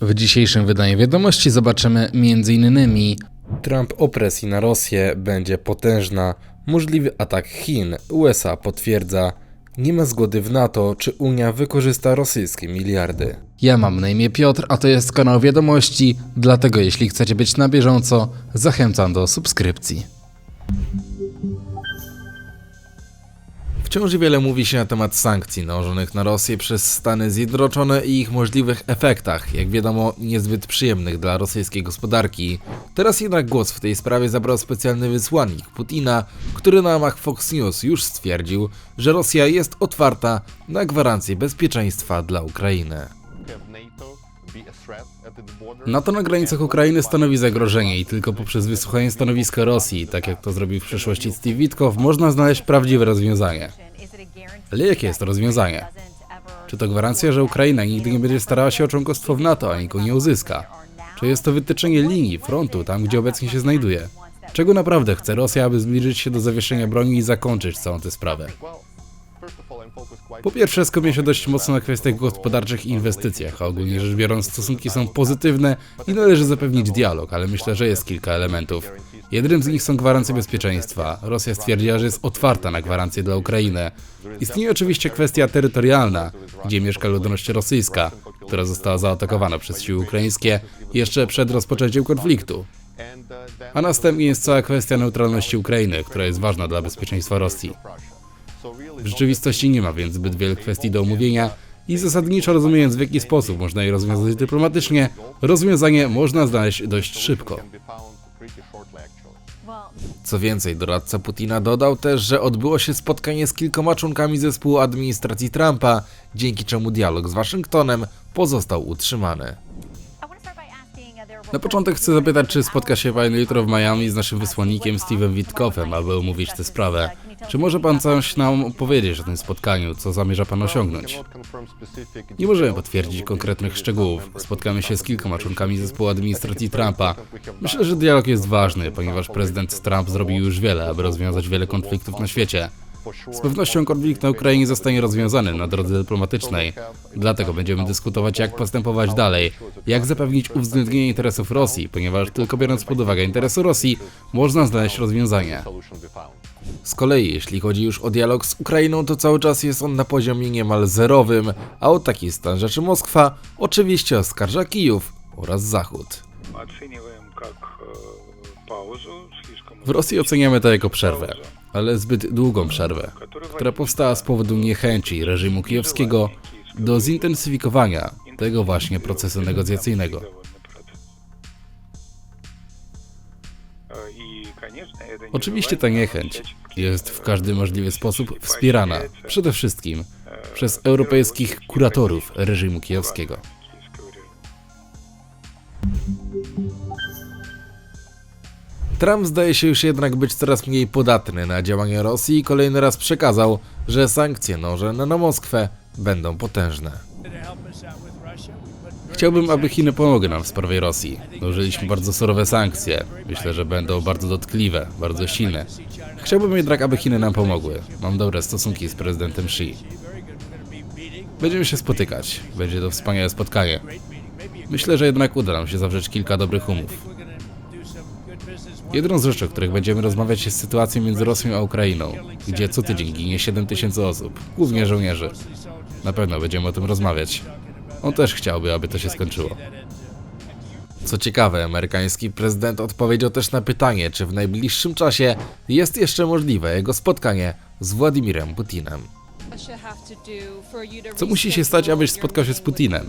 W dzisiejszym wydaniu wiadomości zobaczymy m.in. Trump opresji na Rosję będzie potężna, możliwy atak Chin, USA potwierdza, nie ma zgody w NATO, czy Unia wykorzysta rosyjskie miliardy. Ja mam na imię Piotr, a to jest kanał wiadomości, dlatego jeśli chcecie być na bieżąco, zachęcam do subskrypcji. Wciąż wiele mówi się na temat sankcji nałożonych na Rosję przez Stany Zjednoczone i ich możliwych efektach, jak wiadomo, niezbyt przyjemnych dla rosyjskiej gospodarki. Teraz jednak głos w tej sprawie zabrał specjalny wysłannik Putina, który na łamach Fox News już stwierdził, że Rosja jest otwarta na gwarancję bezpieczeństwa dla Ukrainy. NATO na granicach Ukrainy stanowi zagrożenie i tylko poprzez wysłuchanie stanowiska Rosji, tak jak to zrobił w przeszłości Steve Witkow, można znaleźć prawdziwe rozwiązanie. Ale jakie jest to rozwiązanie? Czy to gwarancja, że Ukraina nigdy nie będzie starała się o członkostwo w NATO, ani go nie uzyska? Czy jest to wytyczenie linii, frontu, tam gdzie obecnie się znajduje? Czego naprawdę chce Rosja, aby zbliżyć się do zawieszenia broni i zakończyć całą tę sprawę? Po pierwsze, skupię się dość mocno na kwestiach gospodarczych i inwestycjach, a ogólnie rzecz biorąc stosunki są pozytywne i należy zapewnić dialog, ale myślę, że jest kilka elementów. Jednym z nich są gwarancje bezpieczeństwa. Rosja stwierdziła, że jest otwarta na gwarancje dla Ukrainy. Istnieje oczywiście kwestia terytorialna, gdzie mieszka ludność rosyjska, która została zaatakowana przez siły ukraińskie jeszcze przed rozpoczęciem konfliktu. A następnie jest cała kwestia neutralności Ukrainy, która jest ważna dla bezpieczeństwa Rosji. W rzeczywistości nie ma więc zbyt wielu kwestii do omówienia i zasadniczo rozumiejąc w jaki sposób można je rozwiązać dyplomatycznie, rozwiązanie można znaleźć dość szybko. Co więcej, doradca Putina dodał też, że odbyło się spotkanie z kilkoma członkami zespołu administracji Trumpa, dzięki czemu dialog z Waszyngtonem pozostał utrzymany. Na początek chcę zapytać, czy spotka się Pan jutro w Miami z naszym wysłannikiem Steve'em Witkoffem, aby omówić tę sprawę. Czy może Pan coś nam opowiedzieć o tym spotkaniu, co zamierza Pan osiągnąć? Nie możemy potwierdzić konkretnych szczegółów. Spotkamy się z kilkoma członkami zespołu administracji Trumpa. Myślę, że dialog jest ważny, ponieważ prezydent Trump zrobił już wiele, aby rozwiązać wiele konfliktów na świecie. Z pewnością konflikt na Ukrainie zostanie rozwiązany na drodze dyplomatycznej. Dlatego będziemy dyskutować, jak postępować dalej, jak zapewnić uwzględnienie interesów Rosji, ponieważ tylko biorąc pod uwagę interesy Rosji, można znaleźć rozwiązanie. Z kolei, jeśli chodzi już o dialog z Ukrainą, to cały czas jest on na poziomie niemal zerowym, a o taki stan rzeczy Moskwa oczywiście oskarża Kijów oraz Zachód. W Rosji oceniamy to jako przerwę, ale zbyt długą przerwę, która powstała z powodu niechęci reżimu kijowskiego do zintensyfikowania tego właśnie procesu negocjacyjnego. Oczywiście ta niechęć jest w każdy możliwy sposób wspierana, przede wszystkim przez europejskich kuratorów reżimu kijowskiego. Trump zdaje się już jednak być coraz mniej podatny na działania Rosji i kolejny raz przekazał, że sankcje nałożone na Moskwę będą potężne. Chciałbym, aby Chiny pomogły nam w sprawie Rosji. Nałożyliśmy bardzo surowe sankcje. Myślę, że będą bardzo dotkliwe, bardzo silne. Chciałbym jednak, aby Chiny nam pomogły. Mam dobre stosunki z prezydentem Xi. Będziemy się spotykać. Będzie to wspaniałe spotkanie. Myślę, że jednak uda nam się zawrzeć kilka dobrych umów. Jedną z rzeczy, o których będziemy rozmawiać jest sytuacja między Rosją a Ukrainą, gdzie co tydzień ginie 7 tysięcy osób, głównie żołnierzy. Na pewno będziemy o tym rozmawiać. On też chciałby, aby to się skończyło. Co ciekawe, amerykański prezydent odpowiedział też na pytanie, czy w najbliższym czasie jest jeszcze możliwe jego spotkanie z Władimirem Putinem. Co musi się stać, abyś spotkał się z Putinem?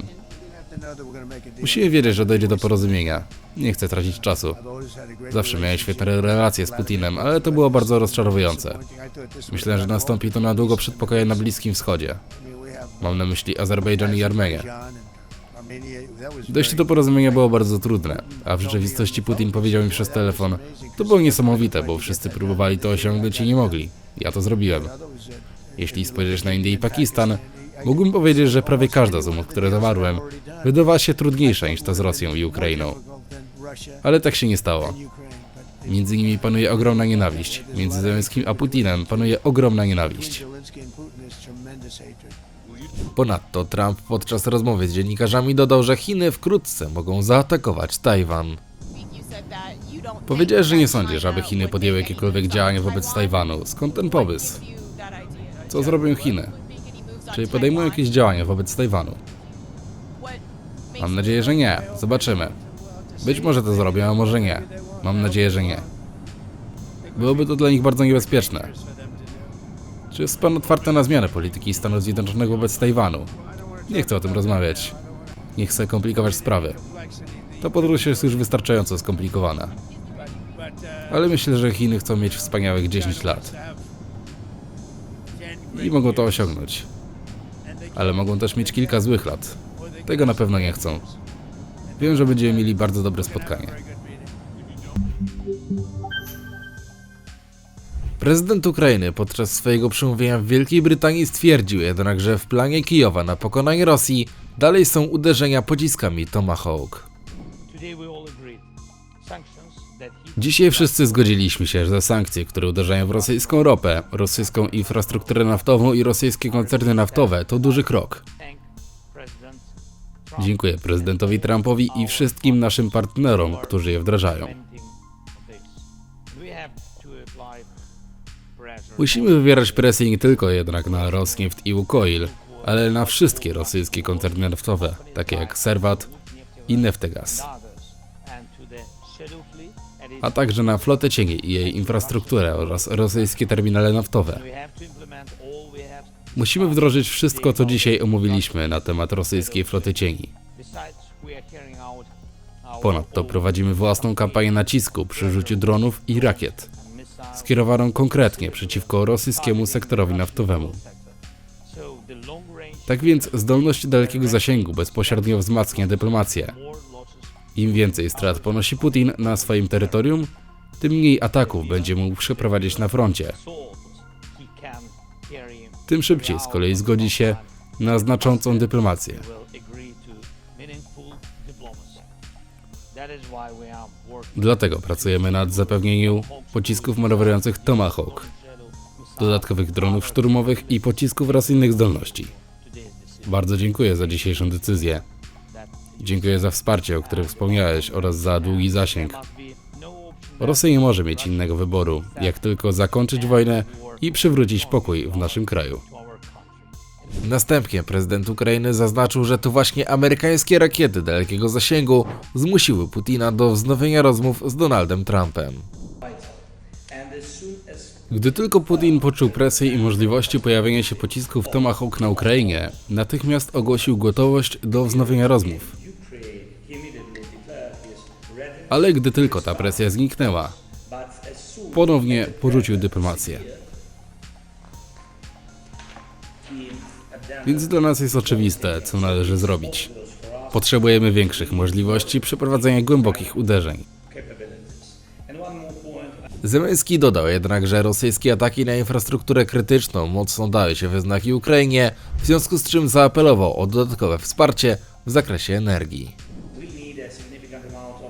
Musimy wiedzieć, że dojdzie do porozumienia. Nie chcę tracić czasu. Zawsze miałem świetne relacje z Putinem, ale to było bardzo rozczarowujące. Myślę, że nastąpi to na długo przed pokojem na Bliskim Wschodzie. Mam na myśli Azerbejdżan i Armenię. Dojście do porozumienia było bardzo trudne, a w rzeczywistości Putin powiedział mi przez telefon, to było niesamowite, bo wszyscy próbowali to osiągnąć i nie mogli. Ja to zrobiłem. Jeśli spojrzysz na Indię i Pakistan, mógłbym powiedzieć, że prawie każda z umów, które zawarłem, wydawała się trudniejsza niż ta z Rosją i Ukrainą. Ale tak się nie stało. Między nimi panuje ogromna nienawiść. Między Zelenskim a Putinem panuje ogromna nienawiść. Ponadto Trump podczas rozmowy z dziennikarzami dodał, że Chiny wkrótce mogą zaatakować Tajwan. Powiedziałeś, że nie sądzisz, aby Chiny podjęły jakiekolwiek działania wobec Tajwanu. Skąd ten pomysł? Co zrobią Chiny? Czy podejmą jakieś działania wobec Tajwanu? Mam nadzieję, że nie. Zobaczymy. Być może to zrobią, a może nie. Mam nadzieję, że nie. Byłoby to dla nich bardzo niebezpieczne. Czy jest pan otwarty na zmianę polityki Stanów Zjednoczonych wobec Tajwanu? Nie chcę o tym rozmawiać. Nie chcę komplikować sprawy. Ta podróż jest już wystarczająco skomplikowana. Ale myślę, że Chiny chcą mieć wspaniałych 10 lat. I mogą to osiągnąć. Ale mogą też mieć kilka złych lat. Tego na pewno nie chcą. Wiem, że będziemy mieli bardzo dobre spotkanie. Prezydent Ukrainy podczas swojego przemówienia w Wielkiej Brytanii stwierdził jednak, że w planie Kijowa na pokonanie Rosji dalej są uderzenia pociskami Tomahawk. Dzisiaj wszyscy zgodziliśmy się, że sankcje, które uderzają w rosyjską ropę, rosyjską infrastrukturę naftową i rosyjskie koncerny naftowe to duży krok. Dziękuję prezydentowi Trumpowi i wszystkim naszim partnerom, którzy je wdrażają. Musimy wywierać presję nie tylko jednak na Rosneft i Łukoil, ale na wszystkie rosyjskie koncerny naftowe, takie jak Servat i its a także na flotę cieni i jej infrastrukturę oraz rosyjskie terminale naftowe. Musimy wdrożyć wszystko, co dzisiaj omówiliśmy na temat rosyjskiej floty cieni. Ponadto prowadzimy własną kampanię nacisku przy rzuciu dronów i rakiet, skierowaną konkretnie przeciwko rosyjskiemu sektorowi naftowemu. Tak więc zdolność dalekiego zasięgu bezpośrednio wzmacnia dyplomację. Im więcej strat ponosi Putin na swoim terytorium, tym mniej ataków będzie mógł przeprowadzić na froncie. Tym szybciej z kolei zgodzi się na znaczącą dyplomację. Dlatego pracujemy nad zapewnieniem pocisków manewrujących Tomahawk, dodatkowych dronów szturmowych i pocisków oraz innych zdolności. Bardzo dziękuję za dzisiejszą decyzję. Dziękuję za wsparcie, o którym wspomniałeś, oraz za długi zasięg. Rosja nie może mieć innego wyboru, jak tylko zakończyć wojnę i przywrócić pokój w naszym kraju. Następnie prezydent Ukrainy zaznaczył, że to właśnie amerykańskie rakiety dalekiego zasięgu zmusiły Putina do wznowienia rozmów z Donaldem Trumpem. Gdy tylko Putin poczuł presję i możliwości pojawienia się pocisków Tomahawk na Ukrainie, natychmiast ogłosił gotowość do wznowienia rozmów. Ale gdy tylko ta presja zniknęła, ponownie porzucił dyplomację. Więc dla nas jest oczywiste, co należy zrobić. Potrzebujemy większych możliwości przeprowadzenia głębokich uderzeń. Zemeński dodał jednak, że rosyjskie ataki na infrastrukturę krytyczną mocno dały się we znaki Ukrainie, w związku z czym zaapelował o dodatkowe wsparcie w zakresie energii.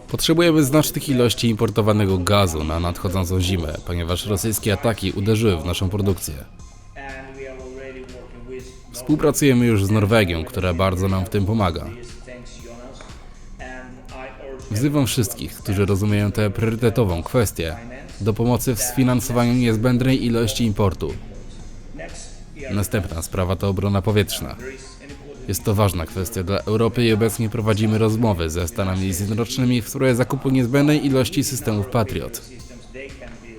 Potrzebujemy znacznych ilości importowanego gazu na nadchodzącą zimę, ponieważ rosyjskie ataki uderzyły w naszą produkcję. Współpracujemy już z Norwegią, która bardzo nam w tym pomaga. Wzywam wszystkich, którzy rozumieją tę priorytetową kwestię, do pomocy w sfinansowaniu niezbędnej ilości importu. Następna sprawa to obrona powietrzna. Jest to ważna kwestia dla Europy i obecnie prowadzimy rozmowy ze Stanami Zjednoczonymi w sprawie zakupu niezbędnej ilości systemów Patriot.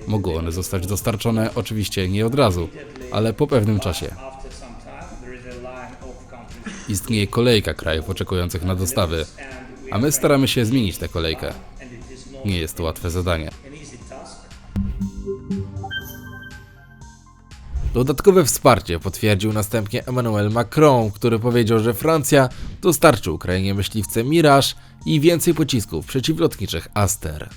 Mogą one zostać dostarczone oczywiście nie od razu, ale po pewnym czasie. Istnieje kolejka krajów oczekujących na dostawy, a my staramy się zmienić tę kolejkę. Nie jest to łatwe zadanie. Dodatkowe wsparcie potwierdził następnie Emmanuel Macron, który powiedział, że Francja dostarczy Ukrainie myśliwce Mirage i więcej pocisków przeciwlotniczych Aster.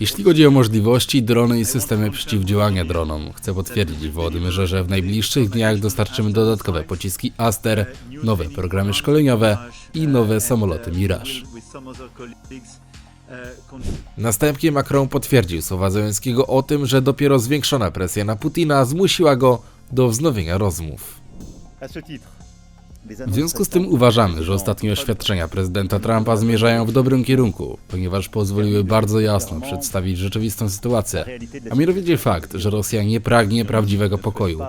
Jeśli chodzi o możliwości, drony i systemy przeciwdziałania dronom, chcę potwierdzić Wołodymyrze, że w najbliższych dniach dostarczymy dodatkowe pociski Aster, nowe programy szkoleniowe i nowe samoloty Mirage. Następnie Macron potwierdził słowa Zełenskiego o tym, że dopiero zwiększona presja na Putina zmusiła go do wznowienia rozmów. W związku z tym uważamy, że ostatnie oświadczenia prezydenta Trumpa zmierzają w dobrym kierunku, ponieważ pozwoliły bardzo jasno przedstawić rzeczywistą sytuację, a mianowicie fakt, że Rosja nie pragnie prawdziwego pokoju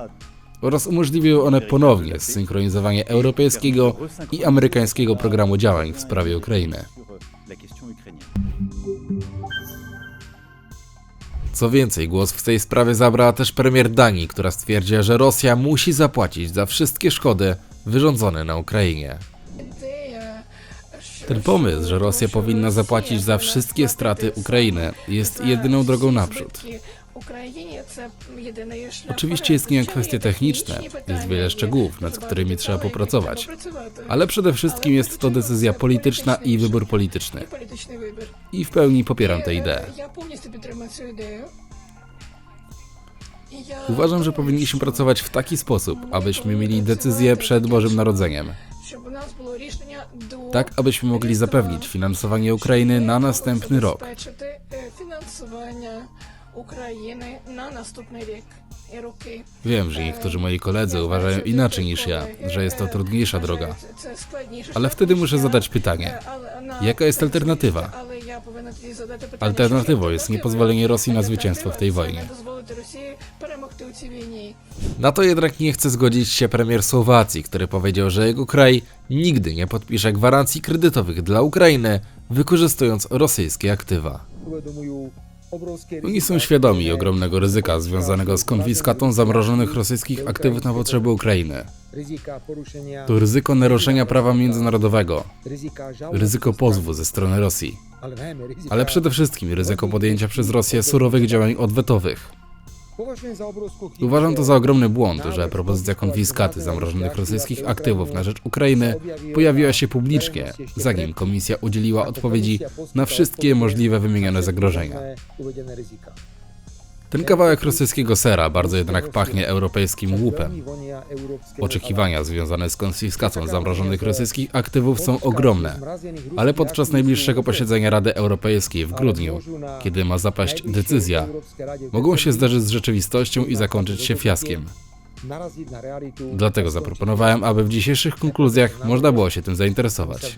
oraz umożliwiły one ponownie zsynchronizowanie europejskiego i amerykańskiego programu działań w sprawie Ukrainy. Co więcej, głos w tej sprawie zabrała też premier Danii, która stwierdziła, że Rosja musi zapłacić za wszystkie szkody wyrządzone na Ukrainie. Ten pomysł, że Rosja powinna zapłacić za wszystkie straty Ukrainy, jest jedyną drogą naprzód. Oczywiście istnieją kwestie techniczne, jest wiele szczegółów, nad którymi trzeba popracować, ale przede wszystkim jest to decyzja polityczna i wybór polityczny. I w pełni popieram tę ideę. Uważam, że powinniśmy pracować w taki sposób, abyśmy mieli decyzję przed Bożym Narodzeniem. Tak, abyśmy mogli zapewnić finansowanie Ukrainy na następny rok. Wiem, że niektórzy moi koledzy uważają inaczej niż ja, że jest to trudniejsza droga. Ale wtedy muszę zadać pytanie: jaka jest alternatywa? Alternatywą jest niepozwolenie Rosji na zwycięstwo w tej wojnie ciebie nie. Na to jednak nie chce zgodzić się premier Słowacji, który powiedział, że jego kraj nigdy nie podpisze gwarancji kredytowych dla Ukrainy, wykorzystując rosyjskie aktywa. Oni są świadomi ogromnego ryzyka związanego z konfiskatą zamrożonych rosyjskich aktywów na potrzeby Ukrainy. To ryzyko naruszenia prawa międzynarodowego, ryzyko pozwu ze strony Rosji, ale przede wszystkim ryzyko podjęcia przez Rosję surowych działań odwetowych. Uważam to za ogromny błąd, że propozycja konfiskaty zamrożonych rosyjskich aktywów na rzecz Ukrainy pojawiła się publicznie, zanim komisja udzieliła odpowiedzi na wszystkie możliwe wymienione zagrożenia. Ten kawałek rosyjskiego sera bardzo jednak pachnie europejskim łupem. Oczekiwania związane z konfiskatą zamrożonych rosyjskich aktywów są ogromne, ale podczas najbliższego posiedzenia Rady Europejskiej w grudniu, kiedy ma zapaść decyzja, mogą się zderzyć z rzeczywistością i zakończyć się fiaskiem. Dlatego zaproponowałem, aby w dzisiejszych konkluzjach można było się tym zainteresować.